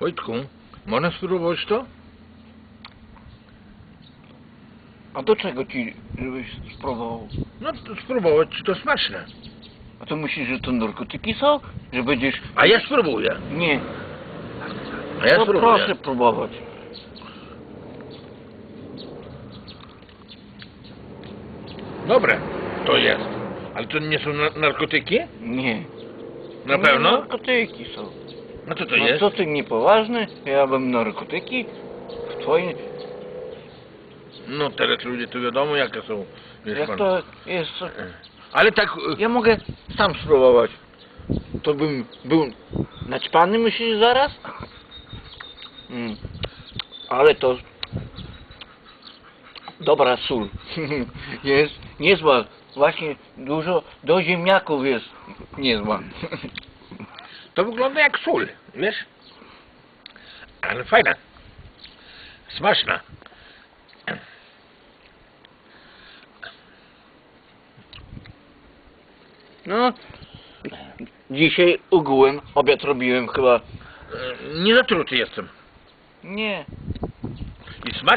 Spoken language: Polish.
Wojtku, można spróbować to? A do czego ci, żebyś spróbował? No to spróbować, czy to smaczne. A to myślisz, że to narkotyki są? Że będziesz... A ja spróbuję. Nie. A ja no spróbuję. proszę próbować. Dobre, to jest. Ale to nie są na narkotyki? Nie. Na Nie pewno? narkotyki są. No co to no jest? co ty niepoważny? Ja bym narkotyki w twoim... No teraz ludzie to wiadomo jakie są. Wiesz Jak pan. to jest... Ale tak... y, Ja mogę sam spróbować. To bym był naćpany myślisz zaraz? Mm. Ale to dobra sól. jest niezła. Właśnie dużo do ziemniaków jest niezła. To wygląda jak sól, wiesz? Ale fajna. Smaczna. No dzisiaj ogółem obiad robiłem chyba. Y, Nie zatruty jestem. Nie. I smaczna.